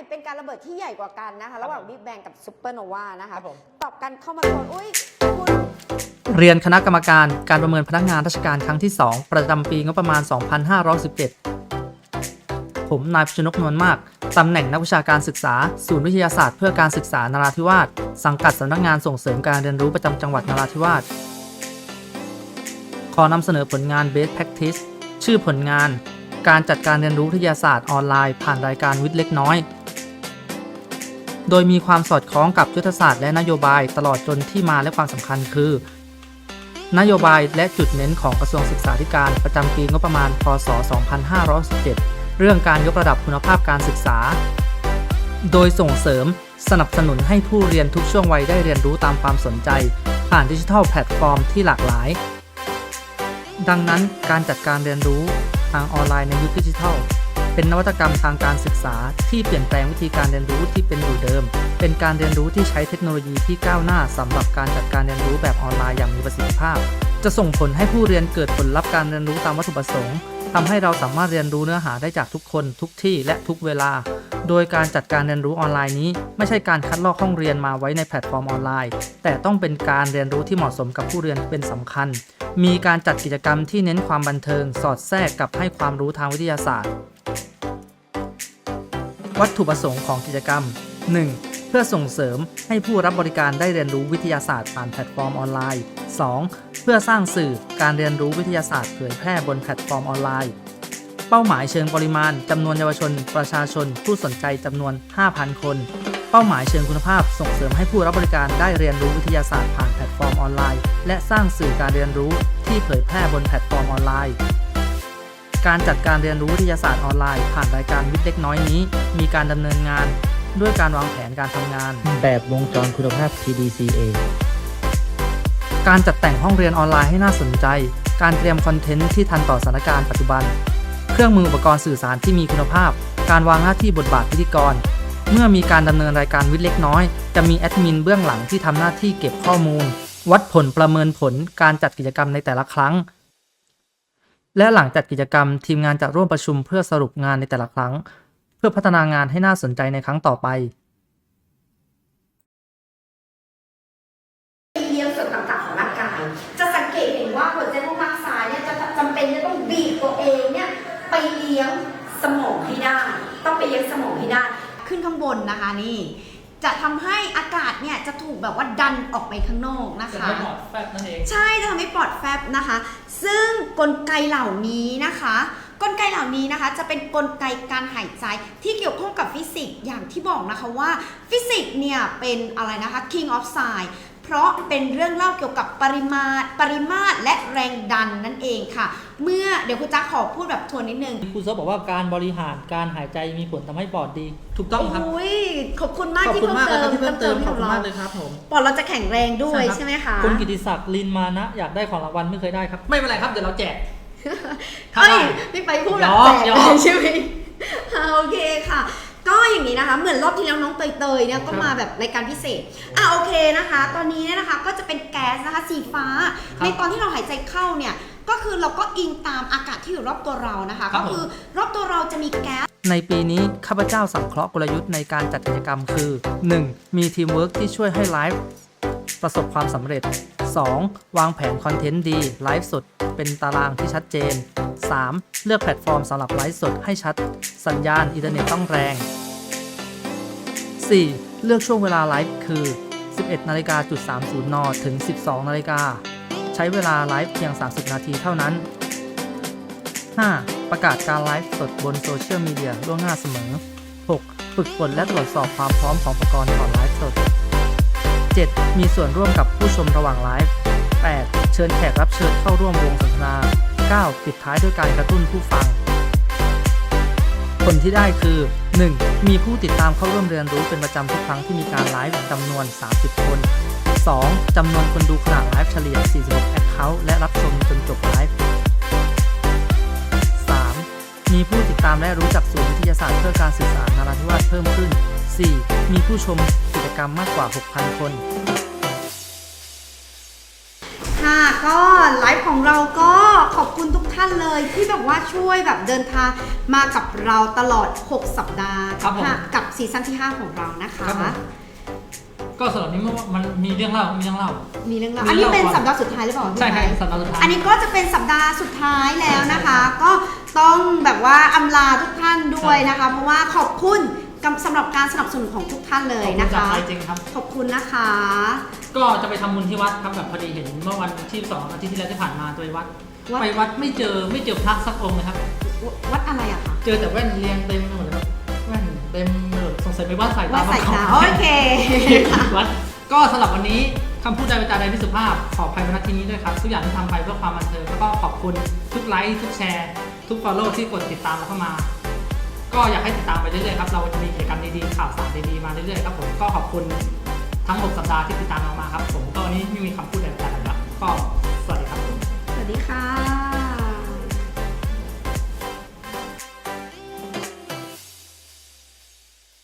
ไหนเป็นการระเบิดที่ใหญ่กว่ากันนะคะ ระหว่างบิ๊กแบงกับซูเปอร์โนวานะคะ ครับผม ตอบกันเข้ามาก่อนอุ้ยคุณ เรียนคณะกรรมการการประเมินพนักงานราชการครั้งที่ 2 ประจำปีงบประมาณ 2517 ผมนายพิชนกนวลมาก ตำแหน่งนักวิชาการศึกษา ศูนย์วิทยาศาสตร์เพื่อการศึกษานราธิวาส สังกัดสำนักงานส่งเสริมการเรียนรู้ประจำจังหวัดนราธิวาส ขอนำเสนอผลงาน Best Practice ชื่อผลงาน การจัดการเรียนรู้วิทยาศาสตร์ออนไลน์ ผ่านรายการวิทย์เล็กน้อย โดยมีความสอดคล้องกับยุทธศาสตร์และนโยบายตลอดจนที่มาและความสำคัญคือ นโยบายและจุดเน้นของกระทรวงศึกษาธิการประจำปีงบประมาณ พศ 2517 เรื่องการยกระดับคุณภาพการศึกษา โดยส่งเสริมสนับสนุนให้ผู้เรียนทุกช่วงวัยได้เรียนรู้ตามความสนใจ ผ่านดิจิทัลแพลตฟอร์มที่หลากหลาย ดังนั้นการจัดการเรียนรู้ทางออนไลน์ในยุคดิจิทัล เป็นนวัตกรรมทางการศึกษา ที่เปลี่ยนแปลงวิธีการเรียนรู้ที่เป็นอยู่เดิม เป็นการเรียนรู้ที่ใช้เทคโนโลยีที่ก้าวหน้าสำหรับการจัดการเรียนรู้แบบออนไลน์อย่างมีประสิทธิภาพ จะส่งผลให้ผู้เรียนเกิดผลลัพธ์การเรียนรู้ตามวัตถุประสงค์ทำให้เราสามารถเรียนรู้เนื้อหาได้จากทุกคน ทุกที่และทุกเวลา โดยการจัดการเรียนรู้ออนไลน์นี้ ไม่ใช่การคัดลอกห้องเรียนมาไว้ในแพลตฟอร์มออนไลน์ แต่ต้องเป็นการเรียนรู้ที่เหมาะสมกับผู้เรียนเป็นสำคัญมีการจัดกิจกรรมที่เน้นความบันเทิง สอดแทรกกับให้ความรู้ทางวิทยาศาสตร์ วัตถุประสงค์ของกิจกรรม 1. เพื่อส่งเสริมให้ผู้รับบริการได้เรียนรู้วิทยาศาสตร์ผ่านแพลตฟอร์มออนไลน์ 2. เพื่อสร้างสื่อการเรียนรู้วิทยาศาสตร์เผยแพร่บนแพลตฟอร์มออนไลน์ เป้าหมายเชิงปริมาณจำนวนเยาวชน ประชาชน ผู้สนใจจำนวน 5,000 คน เป้าหมายเชิงคุณภาพส่งเสริมให้ผู้รับบริการได้เรียนรู้วิทยาศาสตร์ผ่านแพลตฟอร์มออนไลน์ และสร้างสื่อการเรียนรู้ที่เผยแพร่บนแพลตฟอร์มออนไลน์ การจัดการเรียนรู้วิทยาศาสตร์ออนไลน์ผ่านรายการวิทย์เล็กน้อยนี้ มีการดำเนินงานด้วยการวางแผนการทำงาน แบบวงจรคุณภาพ TDCA การจัดแต่งห้องเรียนออนไลน์ให้น่าสนใจ การเตรียมคอนเทนต์ที่ทันต่อสถานการณ์ปัจจุบัน เครื่องมืออุปกรณ์สื่อสารที่มีคุณภาพ การวางหน้าที่บทบาทพิธีกร เมื่อมีการดำเนินรายการวิทย์เล็กน้อย จะมีแอดมินเบื้องหลังที่ทำหน้าที่เก็บข้อมูล วัดผลประเมินผลการจัดกิจกรรมในแต่ละครั้ง และหลังจัดกิจกรรมทีมงานจะร่วมประชุมเพื่อสรุปงานในแต่ละครั้ง เพื่อพัฒนางานให้น่าสนใจในครั้งต่อไปเลี้ยงส่วนต่างๆของร่างกายจะสังเกตเห็นว่าหัวใจพวกมักซ้ายเนี่ยจะจำเป็นจะต้องบีบตัวเองเนี่ยไปเลี้ยงสมองให้ได้ ต้องไปเลี้ยงสมองให้ได้ ขึ้นข้างบนนะคะนี่ จะทำให้อากาศเนี่ยจะถูกแบบว่าดันออกไปข้างนอกนะคะแฟบนั่นเอง ใช่จะทำให้ปลอดแฟบนะคะ ซึ่งกลไกเหล่านี้นะคะ กลไกเหล่านี้นะคะ จะเป็นกลไกการหายใจที่เกี่ยวข้องกับฟิสิกส์อย่างที่บอกนะคะว่าฟิสิกส์เนี่ยเป็นอะไรนะคะ king of science เพราะเป็นเรื่องเล่าเกี่ยวกับปริมาตรปริมาตรและแรงดันนั่นเองค่ะ เมื่อเดี๋ยวคุณจ๊ะขอพูดแบบทวนนิดนึงครูซบบอกว่าการบริหารการหายใจมีผลทำให้ปอดดี ถูกต้องครับโอ้ยขอบคุณมากขอบที่คุณเพิ่มมากเติเลยครับมที่เพิ่มเติมให้ขอบคุณเรามากเลยครับผมปอดเราจะแข็งแรงด้วยครับใช่ไหมคะคุณกิติศักดิ์ลินมานะ อยากได้ของรางวัลไม่เคยได้ครับ ไม่เป็นไรครับเดี๋ยวเราแจกเฮ้ยพี่ไปพูดแบบยอมแจกยอมเลยใช่ไหมอ่าโอเคค่ะ ก็อย่างนี้นะคะ เหมือนรอบที่แล้วน้องเตยเตยๆเนี่ยก็ครับมาแบบรายการพิเศษ อะโอเคนะคะ ตอนนี้เนี่ยนะคะก็จะเป็นแก๊สนะคะสีฟ้า ครับในตอนที่เราหายใจเข้าเนี่ย ก็คือเราก็อิงตามอากาศที่อยู่รอบตัวเรานะคะ ครัก็บผม คือรอบตัวเราจะมีแก๊ส ในปีนี้ข้าพเจ้าสังเคราะห์กลยุทธ์ในการจัดกิจกรรมคือ 1. มีทีมเวิร์กที่ช่วยให้ไลฟ์ประสบความสำเร็จ 2. วางแผนคอนเทนต์ดี ไลฟ์สด เป็นตารางที่ชัดเจน 3. เลือกแพลตฟอร์มสำหรับไลฟ์สดให้ชัด สัญญาณอินเทอร์เน็ตต้องแรง 4. เลือกช่วงเวลาไลฟ์คือ 11นาฬิกาจุด30 น ถึง 12นาฬิกา ใช้เวลาไลฟ์เพียง 30 นาทีเท่านั้น 5. ประกาศการไลฟ์สดบนโซเชียลมีเดียล่วงหน้าเสมอ 6. ฝึกฝนและตรวจสอบความพร้อมของอุปกรณ์ก่อนไลฟ์สด 7. มีส่วนร่วมกับผู้ชมระหว่างไลฟ์ 8. เชิญแขกรับเชิญเข้าร่วมวงสนทนา 9. ปิดท้ายด้วยการกระตุ้นผู้ฟัง ผลที่ได้คือ 1. มีผู้ติดตามเข้าร่วมเรียนรู้เป็นประจำทุกครั้งที่มีการไลฟ์จำนวน 30 คน 2. จำนวนคนดูขนาดไลฟ์เฉลี่ย 46แอคเคาท์และรับชมจนจบไลฟ์ 3. มีผู้ติดตามและรู้จักศูนย์วิทยาศาสตร์เพื่อการสื่อสารนราธิวาสเพิ่มขึ้น 4. มีผู้ชม รรมมากกว่า 6,000 คน ค่ะก็ไลฟ์ของเราก็ขอบคุณทุกท่านเลยที่แบบว่าช่วยแบบเดินทางมากับเราตลอด 6 สัปดาห์ครับผมค่ะกับซีซั่นที่ 5 ของเรานะคะ ครับผมก็สำหรับนี้มันมีเรื่องเล่ามีเรื่องเล่า มีเรื่องราวมีอันนี้เรื่องเป็นก่อนสัปดาห์สุดท้ายหรือเปล่าใช่ครับพี่ไม้ สัปดาห์สุดท้าย อันนี้ก็จะเป็นสัปดาห์สุดท้ายแล้วนะคะ ก็ต้องแบบว่าอำลาทุกท่านด้วยนะคะ เพราะว่าขอบคุณกับ สำหรับการสนับสนุนของทุกท่านเลยขอบณนะจากคะ ใจจริงครับ ขอบคุณนะคะ ก็จะไปทำบุญที่วัดครับแบบพอดีเห็นเมื่อวันที่สองอาทิตย์ที่แล้วที่ผ่านมาตัววัด วัด ไปวัดไม่เจอไม่เจอพระสักองค์เลยครับวัดอะไรอะคะเจอแต่แว่นเรียงเต็มไปหมดเลยครับแว่นเต็มไปหมดสงสัยไปวัดสายวัตาดสายตาบ้งโอเค วัดก็สำหรับวันนี้คำพูดใดเป็นจาใดไม่สุภาพ ขออภัยมาณที่นี้ด้วยครับ ทุกอย่างที่ทำไปเพื่อความบันเทิงแล้วก็ขอบคุณทุกไลค์ทุกแชร์ ทุก follow ที่กดติดตามเราเข้ามา ก็อยากให้ติดตามไปเรื่อยๆครับเราจะมีกิจกรรมดีๆข่าวสารดีๆมาเรื่อยๆครับผมก็ขอบคุณทั้ง 6 สัปดาห์ที่ติดตามเรามาครับผมก็วันนี้ไม่มีคำพูดใดๆแล้วก็สวัสดีครับสวัสดีค่ะ